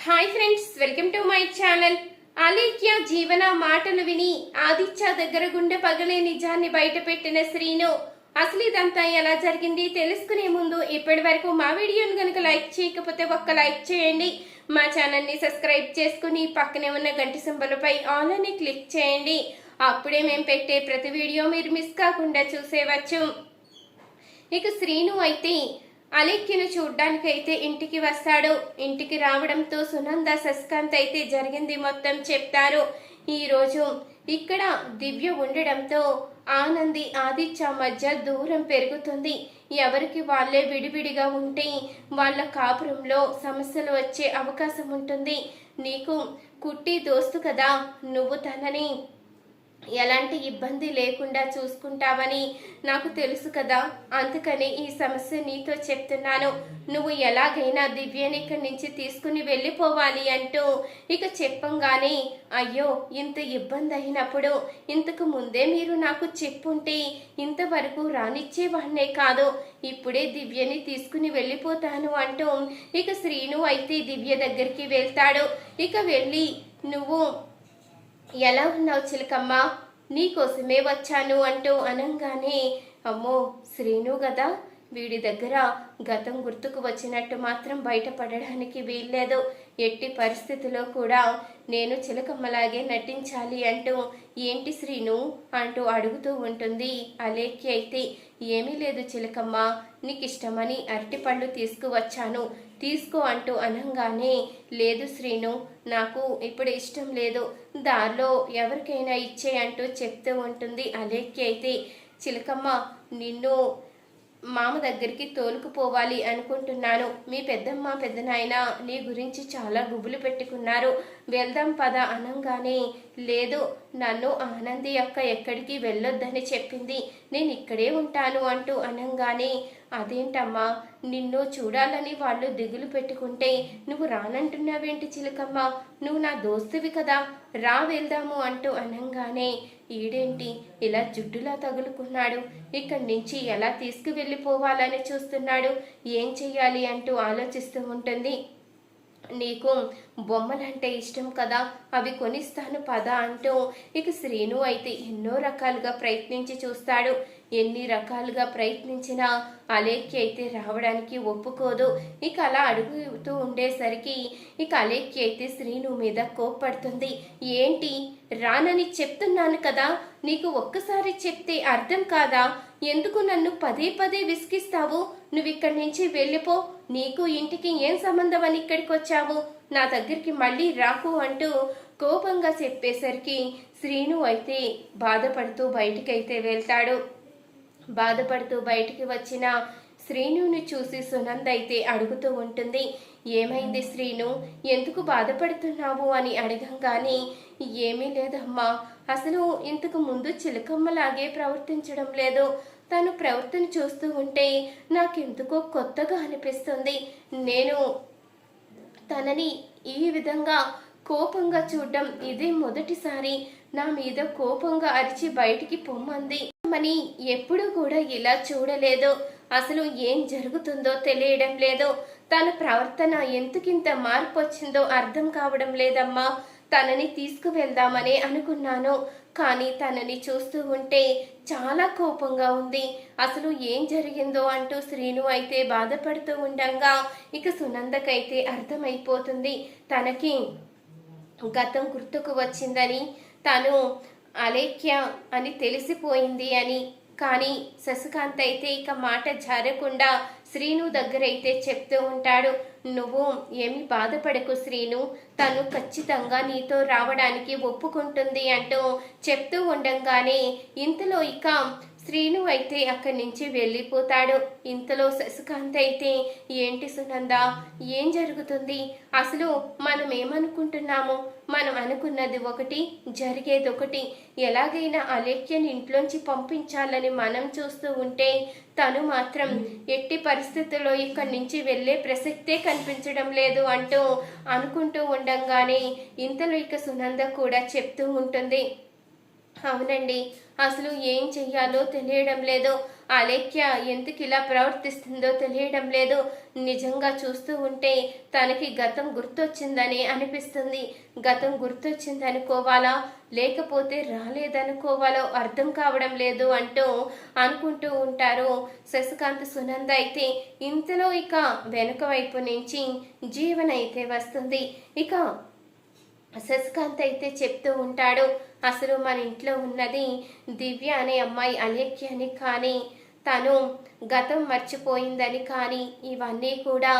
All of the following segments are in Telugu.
Hi friends welcome to my channel Alekhya జీవన మాటలు విని ఆదిత్య దగ్గర గుండె పగలే నిజాన్ని బయటపెట్టిన శ్రీను అసలు ఇదంతా ఎలా జరిగింది తెలుసుకునే ముందు ఇప్పటి వరకు మా వీడియోను కనుక లైక్ చేయకపోతే ఒక్క లైక్ చేయండి మా ఛానల్ని సబ్స్క్రైబ్ చేసుకుని పక్కనే ఉన్న గంట సింబలపై ఆల్ అని క్లిక్ చేయండి అప్పుడే మేము పెట్టే ప్రతి వీడియో మీరు మిస్ కాకుండా చూసేవచ్చు ఇక శ్రీను అయితే అలేఖ్యను చూడ్డానికైతే ఇంటికి వస్తాడు. ఇంటికి రావడంతో సునంద శశికాంత్ అయితే జరిగింది మొత్తం చెప్తారు. ఈ రోజు ఇక్కడ దివ్య ఉండడంతో ఆనంది ఆదిత్య మధ్య దూరం పెరుగుతుంది. ఎవరికి వాళ్ళే విడివిడిగా ఉంటే వాళ్ళ కాపురంలో సమస్యలు వచ్చే అవకాశం ఉంటుంది. నీకు కుట్టి దోస్తు కదా నువ్వు తనని ఎలాంటి ఇబ్బంది లేకుండా చూసుకుంటావని నాకు తెలుసు కదా. అందుకని ఈ సమస్య నీతో చెప్తున్నాను. నువ్వు ఎలాగైనా దివ్యని ఇక్కడి నుంచి తీసుకుని వెళ్ళిపోవాలి అంటూ ఇక చెప్పంగానే అయ్యో ఇంత ఇబ్బంది అయినప్పుడు ఇంతకు ముందే మీరు నాకు చెప్పుంటే ఇంతవరకు రానిచ్చేవాడినే కాదు. ఇప్పుడే దివ్యని తీసుకుని వెళ్ళిపోతాను అంటూ ఇక శ్రీను అయితే దివ్య దగ్గరికి వెళ్తాడు. ఇక వెళ్ళి నువ్వు ఎలా ఉన్నావు చిలకమ్మ? నీకోసమే వచ్చాను అంటూ అనంగానే అమ్మో శ్రీను గదా? వీడి దగ్గర గతం గుర్తుకు వచ్చినట్టు మాత్రం బయటపడడానికి వీల్లేదు. ఎట్టి పరిస్థితిలో కూడా నేను చిలకమ్మలాగే నటించాలి అంటూ ఏంటి శ్రీను? అంటూ అడుగుతూ ఉంటుంది అలేఖ్య అయితే ఏమీ లేదు చిలకమ్మ నీకు ఇష్టమని అరటిపళ్ళు తీసుకువచ్చాను. తీసుకో అంటూ అనంగానే లేదు శ్రీను నాకు ఇప్పుడు ఇష్టం లేదు. దారిలో ఎవరికైనా ఇచ్చే అంటూ చెప్తూ ఉంటుంది అలేఖ్య అయితే చిలకమ్మ నిన్ను మామ దగ్గరికి తోలుకుపోవాలి అనుకుంటున్నాను. మీ పెద్దమ్మ పెద్దనాయన నీ గురించి చాలా గుబులు పెట్టుకున్నారు. వెళ్దాం పద అనంగానే లేదు నన్ను ఆనంది అక్క ఎక్కడికి వెళ్ళొద్దని చెప్పింది. నేను ఇక్కడే ఉంటాను అంటూ అనంగానే అదేంటమ్మా నిన్ను చూడాలని వాళ్ళు దిగులు పెట్టుకుంటే నువ్వు రానంటున్నావేంటి చిలకమ్మ? నువ్వు నా దోస్తువి కదా రా వెళ్దాము అంటూ అనంగానే ఈడేంటి ఇలా జుట్టులా తగులుకున్నాడు ఇక్కడి నుంచి ఎలా తీసుకువెళ్ళిపోవాలని చూస్తున్నాడు ఏం చెయ్యాలి అంటూ ఆలోచిస్తూ ఉంటుంది. నీకు బొమ్మలంటే ఇష్టం కదా అవి కొనిస్తాను పద అంటూ ఇక శ్రీను అయితే ఎన్నో రకాలుగా ప్రయత్నించి చూస్తాడు. ఎన్ని రకాలుగా ప్రయత్నించినా అలేఖ్య అయితే రావడానికి ఒప్పుకోదు. ఇక అలా అడుగుతూ ఉండేసరికి ఇక అలేఖ్య అయితే శ్రీను మీద కోప్పడుతుంది. ఏంటి? రానని చెప్తున్నాను కదా నీకు ఒక్కసారి చెప్తే అర్థం కాదా? ఎందుకు నన్ను పదే పదే విసిగిస్తావు? నువ్విక్కడి నుంచి వెళ్ళిపో. నీకు ఇంటికి ఏం సంబంధం అని ఇక్కడికి వచ్చావు? నా దగ్గరికి మళ్ళీ రాకు అంటూ కోపంగా చెప్పేసరికి శ్రీను అయితే బాధపడుతూ బయటికైతే వెళ్తాడు. బాధపడుతూ బయటికి వచ్చిన శ్రీనుని చూసి సునంద అయితే అడుగుతూ ఉంటుంది ఏమైంది శ్రీను? ఎందుకు బాధపడుతున్నావు? అని అడగంగానే ఏమీ లేదమ్మా. అసలు ఇంతకు ముందు చిలకమ్మలాగే ప్రవర్తించడం లేదు. తను ప్రవర్తన చూస్తూ ఉంటే నాకెందుకో కొత్తగా అనిపిస్తుంది. నేను తనని ఈ విధంగా కోపంగా చూడడం ఇదే మొదటిసారి. నా మీద కోపంగా అరిచి బయటికి పొమ్మంది. మని ఎప్పుడూ కూడా ఇలా చూడలేదు. అసలు ఏం జరుగుతుందో తెలియడం లేదు తన ప్రవర్తన ఎంతకింత మార్పు వచ్చిందో అర్థం కావడం లేదమ్మా. తనని తీసుకువెళ్దామని అనుకున్నాను. కానీ తనని చూస్తూ ఉంటే చాలా కోపంగా ఉంది. అసలు ఏం జరిగిందో అంటూ శ్రీను అయితే బాధపడుతూ ఉండంగా. ఇక సునందకైతే అర్థమైపోతుంది. తనకి గతం గుర్తుకు వచ్చిందని తను అలేఖ్య అని తెలిసిపోయింది అని కానీ శశికాంత్ అయితే ఇక మాట జారకుండా శ్రీను దగ్గర అయితే చెప్తూ ఉంటాడు. నువ్వు ఏమి బాధపడకు శ్రీను. తను ఖచ్చితంగా నీతో రావడానికి ఒప్పుకుంటుంది అంటూ చెప్తూ ఉండంగానే ఇంతలో ఇక శ్రీను అయితే అక్కడి నుంచి వెళ్ళిపోతాడు. ఇంతలో శశికాంత్ అయితే ఏంటి సునంద? ఏం జరుగుతుంది? అసలు మనం ఏమనుకుంటున్నాము మనం అనుకున్నది ఒకటి జరిగేది ఒకటి. ఎలాగైనా అలేఖ్యని ఇంట్లోంచి పంపించాలని మనం చూస్తూ ఉంటే తను మాత్రం ఎట్టి పరిస్థితుల్లో ఇక్కడి నుంచి వెళ్ళే ప్రసక్తే కనిపించడం లేదు అంటూ అనుకుంటూ ఉండంగానే ఇంతలో ఇక సునంద కూడా చెప్తూ ఉంటుంది. అవునండి. అసలు ఏం చెయ్యాలో తెలియడం లేదు. అలేఖ్య ఎందుకు ఇలా ప్రవర్తిస్తుందో తెలియడం లేదు. నిజంగా చూస్తూ ఉంటే తనకి గతం గుర్తొచ్చిందని అనిపిస్తుంది. గతం గుర్తొచ్చిందనుకోవాలా? లేకపోతే రాలేదనుకోవాలో అర్థం కావడం లేదు అంటూ అనుకుంటూ ఉంటారు శశికాంత్ సునంద అయితే. ఇంతలో ఇక వెనుక వైపు నుంచి జీవన అయితే వస్తుంది. ఇక శశికాంత్ అయితే చెప్తూ ఉంటాడు అసలు మన ఇంట్లో ఉన్నది దివ్య అనే అమ్మాయి అలేఖ్యని కానీ తను గతం మర్చిపోయిందని కానీ ఇవన్నీ కూడా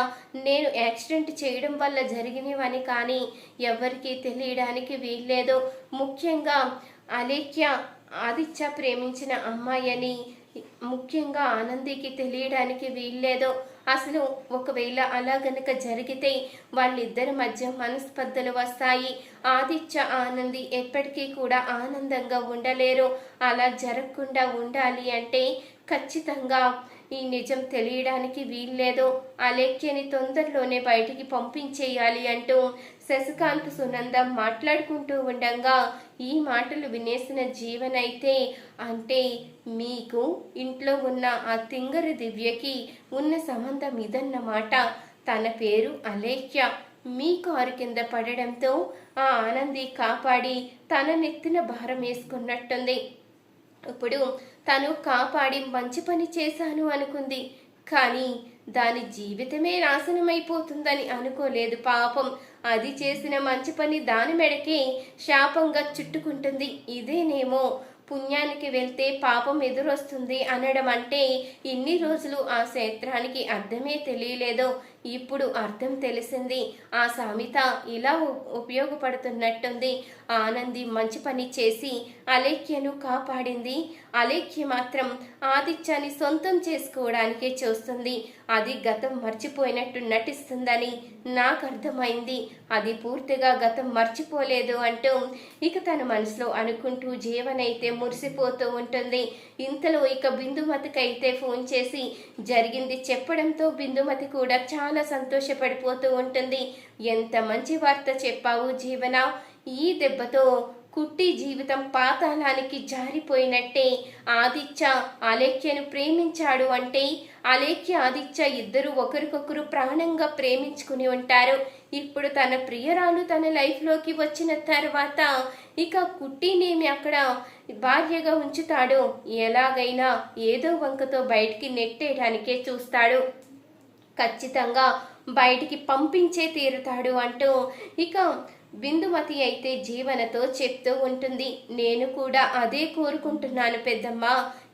నేను యాక్సిడెంట్ చేయడం వల్ల జరిగినవని కానీ ఎవరికీ తెలియడానికి వీల్లేదు. ముఖ్యంగా అలేఖ్య ఆదిత్య ప్రేమించిన అమ్మాయి అని ముఖ్యంగా ఆనందికి తెలియడానికి వీల్లేదు. అసలు ఒకవేళ అలా గనక జరిగితే వాళ్ళిద్దరి మధ్య మనస్పర్ధలు వస్తాయి. ఆదిత్య ఆనంది ఎప్పటికీ కూడా ఆనందంగా ఉండలేరు. అలా జరగకుండా ఉండాలి అంటే ఖచ్చితంగా ఈ నిజం తెలియడానికి వీల్లేదు. అలేఖ్యని తొందరలోనే బయటికి పంపించేయాలి అంటూ శశికాంత్ సునంద మాట్లాడుకుంటూ ఉండగా ఈ మాటలు వినేసిన జీవనైతే అంటే మీకు ఇంట్లో ఉన్న ఆ తింగరి దివ్యకి ఉన్న సంబంధం ఇదన్నమాట. తన పేరు అలేఖ్య. మీ కారు కింద పడడంతో ఆ ఆనంది కాపాడి తన నెత్తిన భారం వేసుకున్నట్టుంది. ఇప్పుడు తను కాపాడి మంచి పని చేశాను అనుకుంది. కానీ దాని జీవితమే నాశనమైపోతుందని అనుకోలేదు పాపం. అది చేసిన మంచి పని దాని మెడకి శాపంగా చుట్టుకుంటుంది. ఇదేనేమో? పుణ్యానికి వెళ్తే పాపం ఎదురొస్తుంది అనడం అంటే ఇన్ని రోజులు ఆ క్షేత్రానికి అర్థమే తెలియలేదో. ఇప్పుడు అర్థం తెలిసింది. ఆ సామెత ఇలా ఉపయోగపడుతున్నట్టుంది. ఆనంది మంచి పని చేసి అలేఖ్యను కాపాడింది. అలేఖ్య మాత్రం ఆదిత్యాన్ని సొంతం చేసుకోవడానికే చూస్తుంది. అది గతం మర్చిపోయినట్టు నటిస్తుందని నాకు అర్థమైంది. అది పూర్తిగా గతం మర్చిపోలేదు అంటూ ఇక తన మనసులో అనుకుంటూ జీవనైతే మురిసిపోతూ ఉంటుంది. ఇంతలో ఇక బిందుమతికైతే ఫోన్ చేసి జరిగింది చెప్పడంతో బిందుమతి కూడా చాలా చాలా సంతోషపడిపోతూ ఉంటుంది. ఎంత మంచి వార్త చెప్పావు జీవన ఈ దెబ్బతో కుట్టి జీవితం పాతాళానికి జారిపోయినట్టే. ఆదిత్య అలేఖ్యను ప్రేమించాడు అంటే అలేఖ్య ఆదిత్య ఇద్దరు ఒకరికొకరు ప్రాణంగా ప్రేమించుకుని ఉంటారు. ఇప్పుడు తన ప్రియురాలు తన లైఫ్లోకి వచ్చిన తర్వాత ఇక కుట్టినేమి అక్కడ భార్యగా ఉంచుతాడు ఎలాగైనా ఏదో వంకతో బయటికి నెట్టేయడానికే చూస్తాడు. ఖచ్చితంగా బయటికి పంపించే తీరుతాడు అంటూ ఇక బిందుమతి అయితే జీవనతో చెప్తూ ఉంటుంది. నేను కూడా అదే కోరుకుంటున్నాను పెద్దమ్మ.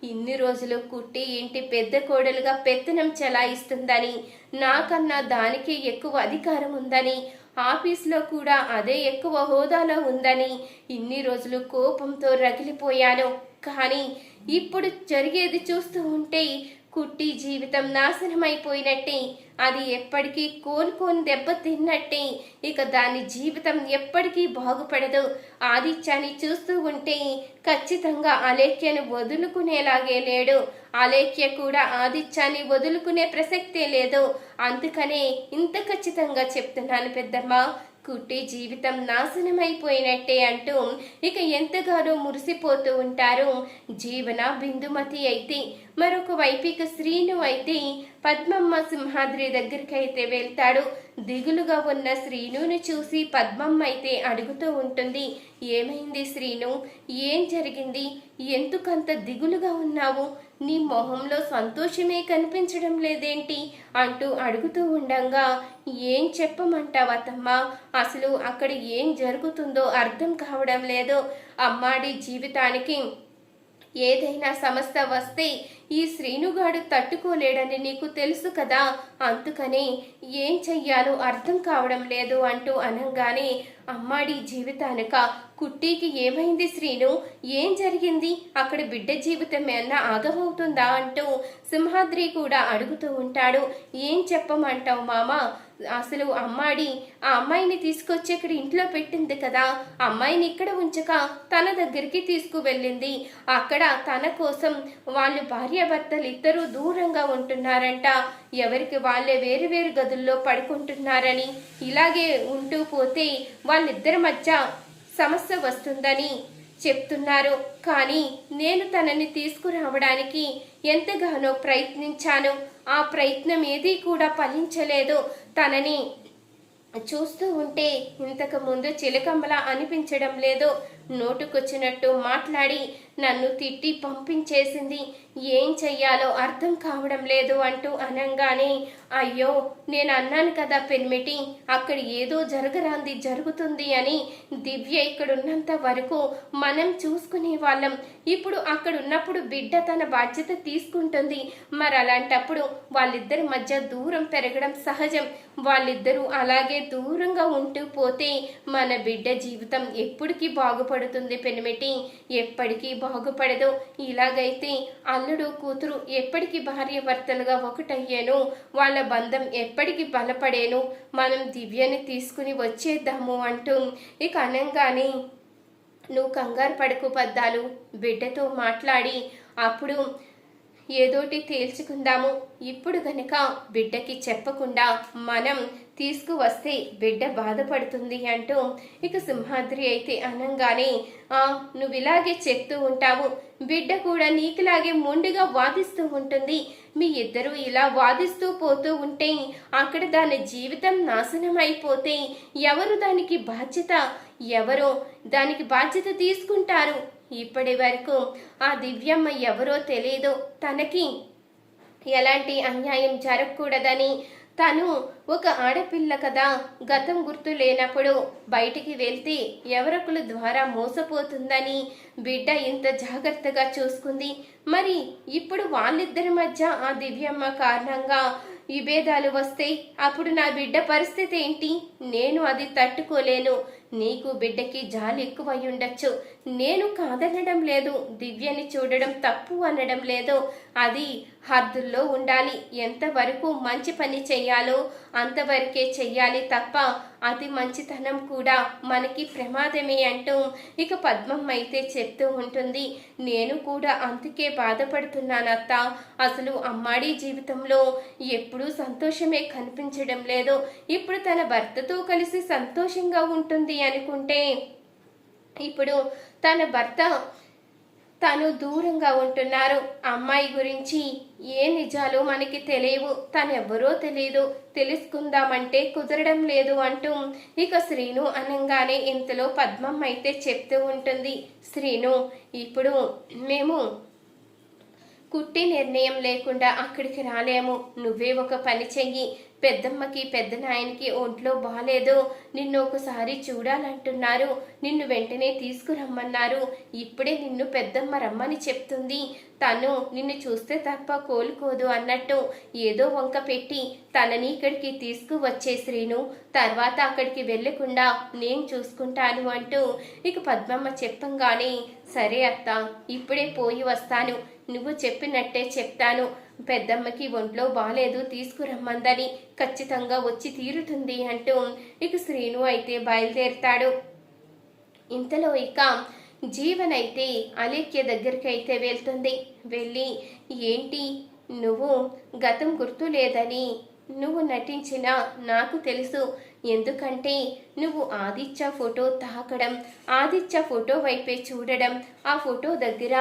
ఇన్ని రోజులు కుట్టి ఇంటి పెద్ద కోడలుగా పెత్తనం చెలాయిస్తుందని నాకన్నా దానికి ఎక్కువ అధికారం ఉందని ఆఫీస్లో కూడా అదే ఎక్కువ హోదాలో ఉందని ఇన్ని రోజులు కోపంతో రగిలిపోయాను. కానీ ఇప్పుడు జరిగేది చూస్తూ ఉంటే కుట్టి జీవితం నాశనమైపోయినట్టే. అది ఎప్పటికీ కోలుకొని దెబ్బ తిన్నట్టే. ఇక దాని జీవితం ఎప్పటికీ బాగుపడదు. ఆదిత్యాన్ని చూస్తూ ఉంటే ఖచ్చితంగా అలేఖ్యను వదులుకునేలాగే లేడు. అలేఖ్య కూడా ఆదిత్యాన్ని వదులుకునే ప్రసక్తే లేదు. అందుకనే ఇంత ఖచ్చితంగా చెప్తున్నాను పెద్దమ్మ. కుట్టి జీవితం నాశనమైపోయినట్టే అంటూ ఇక ఎంతగానో మురిసిపోతూ ఉంటారు. జీవన బిందుమతి అయితే మరొక వైపిక శ్రీను అయితే పద్మమ్మ సింహాద్రి దగ్గరికి అయితే వెళ్తాడు. దిగులుగా ఉన్న శ్రీనుని చూసి పద్మమ్మ అయితే అడుగుతూ ఉంటుంది ఏమైంది శ్రీను? ఏం జరిగింది? ఎందుకంత దిగులుగా ఉన్నావు? నీ మొహంలో సంతోషమే కనిపించడం లేదేంటి? అంటూ అడుగుతూ ఉండంగా ఏం చెప్పమంటావతమ్మా అసలు అక్కడ ఏం జరుగుతుందో అర్థం కావడం లేదు అమ్మాడి జీవితానికి ఏదైనా సమస్య వస్తే ఈ శ్రీనుగాడు తట్టుకోలేడని నీకు తెలుసు కదా. అందుకని ఏం చెయ్యాలో అర్థం కావడం లేదు అంటూ అనగానే అమ్మాడి జీవితానిక కుట్టీకి ఏమైంది శ్రీను? ఏం జరిగింది? అక్కడ బిడ్డ జీవితం ఏమన్నా ఆగమవుతుందా? అంటూ సింహాద్రి కూడా అడుగుతూ ఉంటాడు. ఏం చెప్పమంటావు మామ? అసలు అమ్మాడి ఆ అమ్మాయిని తీసుకొచ్చి ఇక్కడ ఇంట్లో పెట్టింది కదా అమ్మాయిని ఇక్కడ ఉంచక తన దగ్గరికి తీసుకువెళ్ళింది. అక్కడ తన కోసం వాళ్ళు భార్యాభర్తలు ఇద్దరూ దూరంగా ఉంటున్నారంట. ఎవరికి వాళ్ళే వేరు వేరు గదుల్లో పడుకుంటున్నారని ఇలాగే ఉంటూ పోతే వాళ్ళిద్దరి మధ్య సమస్య వస్తుందని చెప్తున్నారు. కానీ నేను తనని తీసుకురావడానికి ఎంతగానో ప్రయత్నించాను. ఆ ప్రయత్నం ఏదీ కూడా ఫలించలేదు. తనని చూస్తూ ఉంటే ఇంతకు ముందు చిలకమ్మలా అనిపించడం లేదు. నోటుకొచ్చినట్టు మాట్లాడి నన్ను తిట్టి పంపించేసింది. ఏం చెయ్యాలో అర్థం కావడం లేదు అంటూ అనంగానే అయ్యో నేను అన్నాను కదా పెన్మిటి అక్కడ ఏదో జరగరాంది జరుగుతుంది అని దివ్య ఇక్కడున్నంత వరకు మనం చూసుకునే వాళ్ళం. ఇప్పుడు అక్కడ ఉన్నప్పుడు బిడ్డ తన బాధ్యత తీసుకుంటుంది. మరి అలాంటప్పుడు వాళ్ళిద్దరి మధ్య దూరం పెరగడం సహజం. వాళ్ళిద్దరూ అలాగే దూరంగా ఉంటూ పోతే మన బిడ్డ జీవితం ఎప్పటికీ బాగుపడుతుంది పెనిమిటి. ఎప్పటికీ బాగుపడదు. ఇలాగైతే అల్లుడు కూతురు ఎప్పటికీ భార్య భర్తలుగా ఒకటయ్యాను. వాళ్ళ బంధం ఎప్పటికీ బలపడేను. మనం దివ్యని తీసుకుని వచ్చేద్దాము అంటూ ఇక అనంగానే నువ్వు కంగారు పడకు పద్దాలు బిడ్డతో మాట్లాడి అప్పుడు ఏదోటి తేల్చుకుందాము. ఇప్పుడు గనక బిడ్డకి చెప్పకుండా మనం తీసుకువస్తే బిడ్డ బాధపడుతుంది అంటూ ఇక సింహాద్రి అయితే అనంగానే ఆ నువ్వు ఇలాగే చెప్తూ ఉంటావు. బిడ్డ కూడా నీకులాగే మొండిగా వాదిస్తూ ఉంటుంది. మీ ఇద్దరు ఇలా వాదిస్తూ పోతూ ఉంటే అక్కడ దాని జీవితం నాశనం అయిపోతే ఎవరు దానికి బాధ్యత? ఎవరో దానికి బాధ్యత తీసుకుంటారు? ఇప్పటి వరకు ఆ దివ్యమ్మ ఎవరో తెలియదు తనకి ఎలాంటి అన్యాయం జరగకూడదని తను ఒక ఆడపిల్ల కదా. గతం గుర్తు లేనప్పుడు బయటికి వెళ్తే ఎవరొకరు ద్వారా మోసపోతుందని బిడ్డ ఇంత జాగ్రత్తగా చూసుకుంది. మరి ఇప్పుడు వాళ్ళిద్దరి మధ్య ఆ దివ్యమ్మ కారణంగా విభేదాలు వస్తాయి అప్పుడు నా బిడ్డ పరిస్థితి ఏంటి? నేను అది తట్టుకోలేను. నీకు బిడ్డకి జాలి ఎక్కువై ఉండొచ్చు నేను కాదనడం లేదు. దివ్యని చూడడం తప్పు అనడం లేదు. అది హద్దుల్లో ఉండాలి. ఎంతవరకు మంచి పని చెయ్యాలో అంతవరకే చెయ్యాలి తప్ప అతి మంచితనం కూడా మనకి ప్రమాదమే అంటూ ఇక పద్మం అయితే చెప్తూ ఉంటుంది. నేను కూడా అందుకే బాధపడుతున్నానత్త. అసలు అమ్మాడి జీవితంలో ఎప్పుడూ సంతోషమే కనిపించడం లేదు. ఇప్పుడు తన భర్తతో కలిసి సంతోషంగా ఉంటుంది. అనుకుంటే ఇప్పుడు తన భర్త తను దూరంగా ఉంటున్నారు. అమ్మాయి గురించి ఏ నిజాలు మనకి తెలియవు. తనెవరో తెలియదు తెలుసుకుందామంటే కుదరడం లేదు అంటూ ఇక శ్రీను అనంగానే ఇంతలో పద్మం అయితే చెప్తూ ఉంటుంది. శ్రీను ఇప్పుడు మేము కుట్టి నిర్ణయం లేకుండా అక్కడికి రాలేము. నువ్వే ఒక పని చెయ్యి. పెద్దమ్మకి పెద్ద నాయనకి ఒంట్లో బాలేదు. నిన్ను ఒకసారి చూడాలంటున్నారు. నిన్ను వెంటనే తీసుకురమ్మన్నారు. ఇప్పుడే నిన్ను పెద్దమ్మ రమ్మని చెప్తుంది. తను నిన్ను చూస్తే తప్ప కోలుకోదు అన్నట్టు ఏదో వంక పెట్టి తనని ఇక్కడికి తీసుకువచ్చే శ్రీను. తర్వాత అక్కడికి వెళ్ళకుండా నేను చూసుకుంటాను అంటూ ఇక పద్మమ్మ చెప్పంగానే సరే అత్త ఇప్పుడే పోయి వస్తాను. నువ్వు చెప్పినట్టే చెప్తాను. పెద్దమ్మకి ఒంట్లో బాలేదు తీసుకురమ్మందని ఖచ్చితంగా వచ్చి తీరుతుంది అంటూ ఇక శ్రీను అయితే బయలుదేరుతాడు. ఇంతలో ఇక జీవన్ అయితే అలేఖ్య దగ్గరికి అయితే వెళ్తుంది. వెళ్ళి ఏంటి? నువ్వు గతం గుర్తు లేదని నువ్వు నటించిన నాకు తెలుసు. ఎందుకంటే నువ్వు ఆదిత్య ఫోటో తాకడం ఆదిత్య ఫోటో వైపే చూడడం ఆ ఫోటో దగ్గర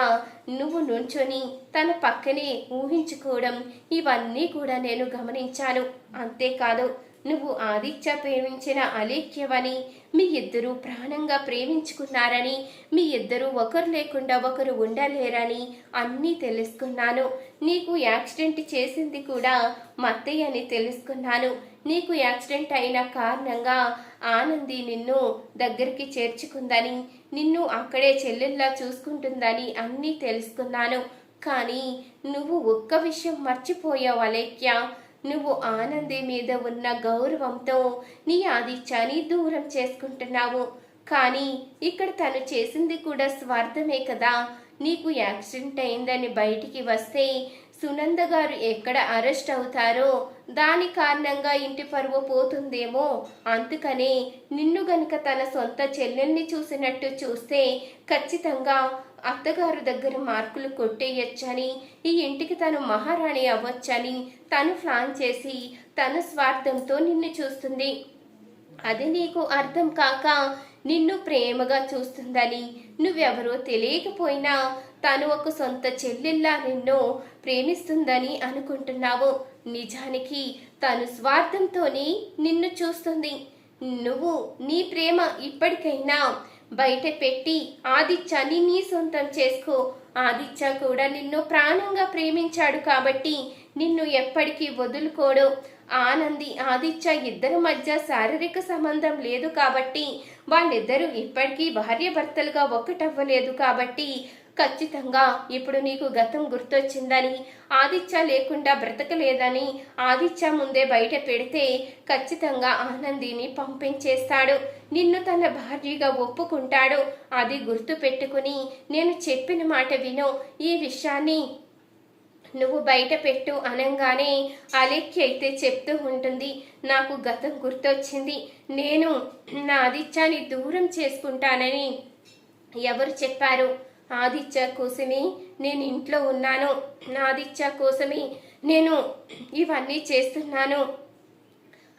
నువ్వు నుంచొని తన పక్కనే ఊహించుకోవడం ఇవన్నీ కూడా నేను గమనించాను. అంతేకాదు నువ్వు ఆదిత్య ప్రేమించిన అలేఖ్యవని మీ ఇద్దరూ ప్రాణంగా ప్రేమించుకున్నారని మీ ఇద్దరూ ఒకరు లేకుండా ఒకరు ఉండలేరని అన్నీ తెలుసుకున్నాను. నీకు యాక్సిడెంట్ చేసింది కూడా మత్తయ్య అని తెలుసుకున్నాను. నీకు యాక్సిడెంట్ అయిన కారణంగా ఆనంది నిన్ను దగ్గరికి చేర్చుకుందని నిన్ను అక్కడే చెల్లెల్లా చూసుకుంటుందని అన్నీ తెలుసుకున్నాను. కానీ నువ్వు ఒక్క విషయం మర్చిపోయావు అలేఖ్య. నువ్వు ఆనంది మీద ఉన్న గౌరవంతో నీ ఆదిత్యాన్ని దూరం చేసుకుంటున్నావు. కానీ ఇక్కడ తను చేసింది కూడా స్వార్థమే కదా. నీకు యాక్సిడెంట్ అయిందని బయటికి వస్తే సునంద గారు ఎక్కడ అరెస్ట్ అవుతారో దాని కారణంగా ఇంటి పరువు పోతుందేమో. అందుకనే నిన్ను గనుక తన సొంత చెల్లెల్ని చూసినట్టు చూస్తే ఖచ్చితంగా అత్తగారు దగ్గర మార్కులు కొట్టేయచ్చని ఈ ఇంటికి తను మహారాణి అవ్వచ్చని తను ప్లాన్ చేసి తన స్వార్థంతో నిన్ను చూస్తుంది. అది నీకు అర్థం కాక నిన్ను ప్రేమగా చూస్తుందని నువ్వెవరో తెలియకపోయినా తను ఒక సొంత చెల్లెల్లా నిన్ను ప్రేమిస్తుందని అనుకుంటున్నావు. నిజానికి తను స్వార్థంతోనే నిన్ను చూస్తుంది. నువ్వు నీ ప్రేమ ఇప్పటికైనా బయట పెట్టి ఆదిత్యాన్ని నీ సొంతం చేసుకో. ఆదిత్య కూడా నిన్ను ప్రాణంగా ప్రేమించాడు కాబట్టి నిన్ను ఎప్పటికీ వదులుకోడు. ఆనంది ఆదిత్య ఇద్దరి మధ్య శారీరక సంబంధం లేదు కాబట్టి వాళ్ళిద్దరూ ఇప్పటికీ భార్యాభర్తలుగా ఒక్కటవ్వలేదు కాబట్టి ఖచ్చితంగా ఇప్పుడు నీకు గతం గుర్తొచ్చిందని ఆదిత్య లేకుండా బ్రతకలేదని ఆదిత్య ముందే బయట పెడితే ఖచ్చితంగా ఆనందిని పంపించేస్తాడు. నిన్ను తన భార్యగా ఒప్పుకుంటాడు. అది గుర్తు పెట్టుకుని నేను చెప్పిన మాట విను. ఈ విషయాన్ని నువ్వు బయట పెట్టు అనగానే అలెక్కి అయితే చెప్తూ ఉంటుంది. నాకు గతం గుర్తొచ్చింది. నేను నా ఆదిత్యాన్ని దూరం చేసుకుంటానని ఎవరు చెప్పారు? ఆదిత్య కోసమే నేను ఇంట్లో ఉన్నాను. నా ఆదిత్య కోసమే నేను ఇవన్నీ చేస్తున్నాను.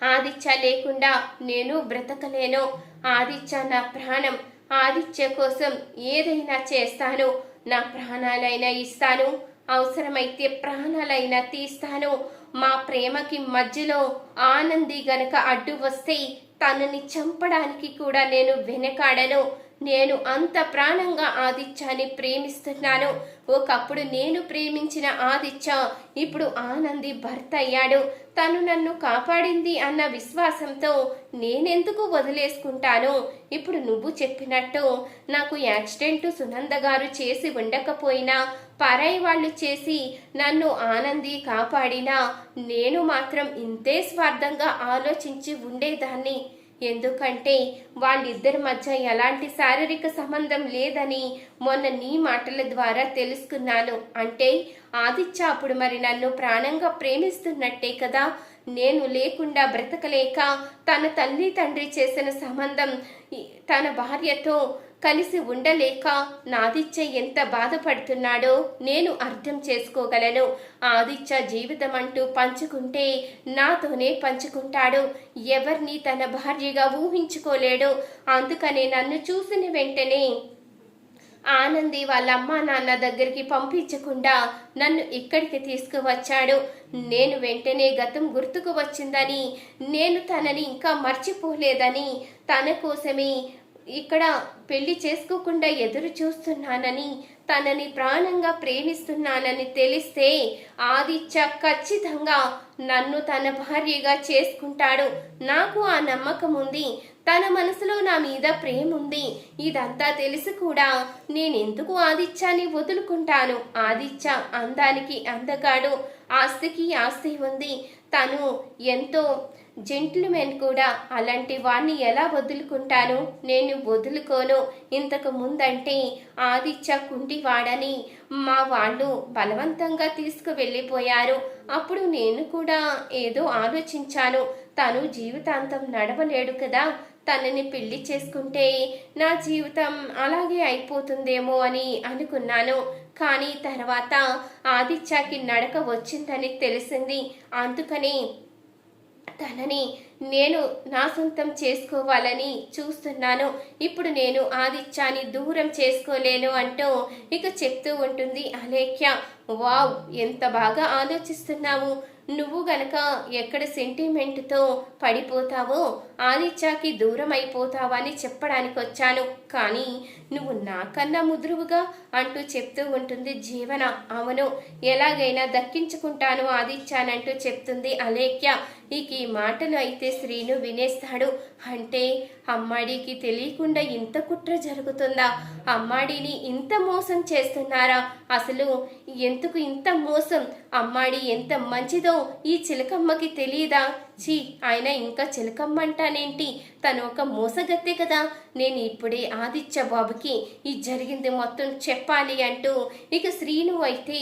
ఆదిత్య లేకుండా నేను బ్రతకలేను. ఆదిత్య నా ప్రాణం. ఆదిత్య కోసం ఏదైనా చేస్తాను. నా ప్రాణాలైనా ఇస్తాను. అవసరమైతే ప్రాణాలైనా తీస్తాను. మా ప్రేమకి మధ్యలో ఆనంది గనక అడ్డు వస్తే తనని చంపడానికి కూడా నేను వెనకాడను. నేను అంత ప్రాణంగా ఆదిత్యాన్ని ప్రేమిస్తున్నాను. ఒకప్పుడు నేను ప్రేమించిన ఆదిత్య ఇప్పుడు ఆనంది భర్త అయ్యాడు. తను నన్ను కాపాడింది అన్న విశ్వాసంతో నేనెందుకు వదిలేసుకుంటాను? ఇప్పుడు నువ్వు చెప్పినట్టు నాకు యాక్సిడెంట్ సునంద గారు చేసి ఉండకపోయినా పరాయి వాళ్ళు చేసి నన్ను ఆనంది కాపాడినా నేను మాత్రం ఇంతే స్వార్థంగా ఆలోచించి ఉండేదాన్ని. ఎందుకంటే వాళ్ళిద్దరి మధ్య ఎలాంటి శారీరక సంబంధం లేదని మొన్న నీ మాటల ద్వారా తెలుసుకున్నాను. అంటే ఆదిత్య అప్పుడు మరి నన్ను ప్రాణంగా ప్రేమిస్తున్నట్టే కదా? నేను లేకుండా బ్రతకలేక తన తల్లి తండ్రి చేసిన సంబంధం తన భార్యతో కలిసి ఉండలేక నాదిత్య ఎంత బాధపడుతున్నాడో నేను అర్థం చేసుకోగలను. ఆదిత్య జీవితం అంటూ పంచుకుంటే నాతోనే పంచుకుంటాడు. ఎవరిని తన భార్యగా ఊహించుకోలేడు. అందుకనే నన్ను చూసిన వెంటనే ఆనంది వాళ్ళ అమ్మా నాన్న దగ్గరికి పంపించకుండా నన్ను ఇక్కడికి తీసుకువచ్చాడు. నేను వెంటనే గతం గుర్తుకు వచ్చిందని నేను తనని ఇంకా మర్చిపోలేదని తన కోసమే ఇక్కడ పెళ్ళి చేసుకోకుండా ఎదురు చూస్తున్నానని తనని ప్రాణంగా ప్రేమిస్తున్నానని తెలిస్తే ఆదిత్య ఖచ్చితంగా నన్ను తన భార్యగా చేసుకుంటాడు. నాకు ఆ నమ్మకం ఉంది. తన మనసులో నా మీద ప్రేమ ఉంది. ఇదంతా తెలిసి కూడా నేనెందుకు ఆదిత్యాన్ని వదులుకుంటాను? ఆదిత్య అందానికి అందగాడు. ఆస్తికి ఆస్తి ఉంది. తను ఎంతో జెంట్లుమెన్ కూడా అలాంటి వాణ్ణి ఎలా వదులుకుంటాను నేను వదులుకోను. ఇంతకు ముందంటే ఆదిత్య కుంటివాడని మా వాళ్ళు బలవంతంగా తీసుకువెళ్ళిపోయారు. అప్పుడు నేను కూడా ఏదో ఆలోచించాను. తను జీవితాంతం నడవలేడు కదా. తనని పెళ్ళి చేసుకుంటే నా జీవితం అలాగే అయిపోతుందేమో అని అనుకున్నాను. కానీ తర్వాత ఆదిత్యకి నడక వచ్చిందని తెలిసింది. అందుకని తనని నేను నా సొంతం చేసుకోవాలని చూస్తున్నాను. ఇప్పుడు నేను ఆదిత్యాన్ని దూరం చేసుకోలేను అంటూ ఇక చెప్తూ ఉంటుంది అలేఖ్య. వావ్ ఎంత బాగా ఆలోచిస్తున్నావు. నువ్వు గనక ఎక్కడ సెంటిమెంట్తో పడిపోతావో ఆదిత్యకి దూరం అయిపోతావని చెప్పడానికి వచ్చాను కానీ నువ్వు నాకన్నా ముదురువుగా అంటూ చెప్తూ ఉంటుంది జీవన. అవును ఎలాగైనా దక్కించుకుంటాను ఆదిచ్చానంటూ చెప్తుంది అలేఖ్య. ఇక ఈ మాటలు అయితే శ్రీను వినేస్తాడు. అంటే అమ్మాడికి తెలియకుండా ఇంత కుట్ర జరుగుతుందా? అమ్మాడిని ఇంత మోసం చేస్తున్నారా? అసలు ఎందుకు ఇంత మోసం? అమ్మాడి ఎంత మంచిదో ఈ చిలకమ్మకి తెలియదా ఛీ ఆయన ఇంకా చిలకమ్మ అంటానేంటి తను ఒక మోసగత్తే కదా. నేను ఇప్పుడే ఆదిత్య బాబుకి ఈ జరిగింది మొత్తం చెప్పాలి అంటూ ఇక శ్రీను అయితే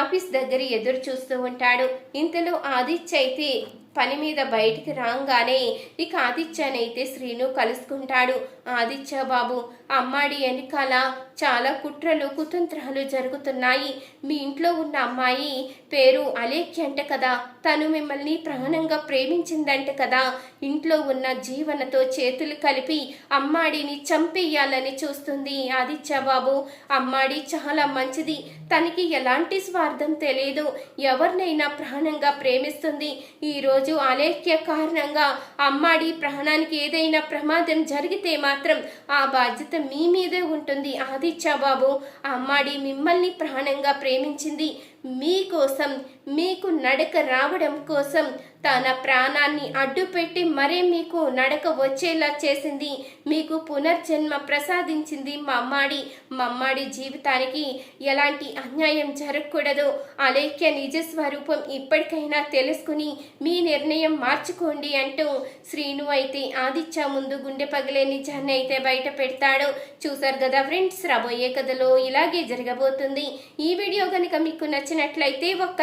ఆఫీస్ దగ్గర ఎదురు చూస్తూ ఉంటాడు. ఇంతలో ఆదిత్య అయితే పని మీద బయటికి రాగానే ఇక ఆదిత్యనైతే శ్రీను కలుసుకుంటాడు. ఆదిత్య బాబు అమ్మాడి వెనకాల చాలా కుట్రలు కుతంత్రాలు జరుగుతున్నాయి. మీ ఇంట్లో ఉన్న అమ్మాయి పేరు అలేఖ్య అంట కదా. తను మిమ్మల్ని ప్రాణంగా ప్రేమించిందంట కదా. ఇంట్లో ఉన్న జీవనతో చేతులు కలిపి అమ్మాడిని చంపేయాలని చూస్తుంది ఆదిత్య బాబు. అమ్మాడి చాలా మంచిది. తనకి ఎలాంటి స్వార్థం తెలియదు ఎవరినైనా ప్రాణంగా ప్రేమిస్తుంది. ఈరోజు అలేఖ్య కారణంగా అమ్మాడి ప్రాణానికి ఏదైనా ప్రమాదం జరిగితే మా మాత్రం ఆ బాధ్యత మీ మీదే ఉంటుంది. ఆదిత్య బాబు ఆ అమ్మాడి మిమ్మల్ని ప్రాణంగా ప్రేమించింది మీకోసం మీకు నడక రావడం కోసం తన ప్రాణాన్ని అడ్డుపెట్టి మరే మీకు నడక వచ్చేలా చేసింది. మీకు పునర్జన్మ ప్రసాదించింది మా మమ్మాడి మా జీవితానికి ఎలాంటి అన్యాయం జరగకూడదు. అలేఖ్య నిజ స్వరూపం ఇప్పటికైనా తెలుసుకుని మీ నిర్ణయం మార్చుకోండి అంటూ శ్రీను అయితే ఆదిత్య ముందు గుండె పగిలే నిజాన్ని అయితే బయట పెడతాడు. చూసారు కదా ఫ్రెండ్స్ రాబోయే కథలో ఇలాగే జరగబోతుంది. ఈ వీడియో కనుక మీకు నచ్చినట్లయితే ఒక్క